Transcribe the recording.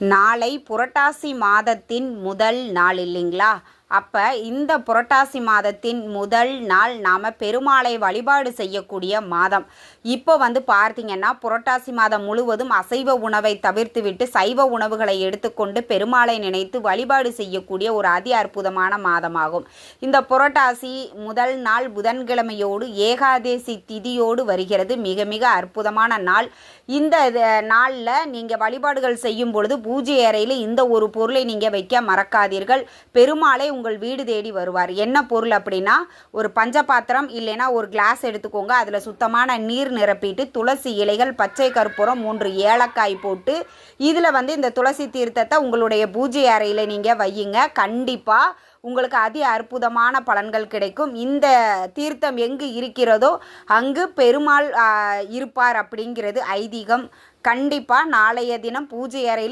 நாளை புரட்டாசி மாதத்தின் முதல் நாள் இல்லைங்களா? அப்போ இந்த புரட்டாசி மாதத்தின் முதல் நாள் நாம் பெருமாளை வழிபாடு செய்யக்கூடிய மாதம். இப்போ வந்து பார்த்தீங்கன்னா புரட்டாசி மாதம் முழுவதும் அசைவ உணவை தவிர்த்துவிட்டு சைவ உணவுகளை எடுத்துக்கொண்டு பெருமாளை நினைத்து வழிபாடு செய்யக்கூடிய ஒரு அதி அற்புதமான மாதமாகும். இந்த புரட்டாசி முதல் நாள் புதன்கிழமையோடு ஏகாதேசி திதியோடு வருகிறது. மிக மிக அற்புதமான நாள். இந்த நாளில் நீங்கள் வழிபாடுகள் செய்யும் பொழுது பூஜை அறையில் இந்த ஒரு பொருளை நீங்கள் வைக்க மறக்காதீர்கள். பெருமாளை உங்கள் வீடு தேடி வருவார். என்ன பொருள் அப்படின்னா ஒரு பஞ்சபாத்திரம் இல்லைன்னா ஒரு கிளாஸ் எடுத்துக்கோங்க. அதில் சுத்தமான நீர் நிரப்பிட்டு துளசி இலைகள் பச்சை கற்பூரம் மூன்று ஏலக்காய் போட்டு இதில் வந்து இந்த துளசி தீர்த்தத்தை உங்களுடைய பூஜை அறையில் நீங்கள் வையுங்க. கண்டிப்பாக உங்களுக்கு அதி அற்புதமான பலன்கள் கிடைக்கும். இந்த தீர்த்தம் எங்கு இருக்கிறதோ அங்கு பெருமாள் இருப்பார் அப்படிங்கிறது ஐதீகம். கண்டிப்பாக நாளைய தினம் பூஜை அறையில்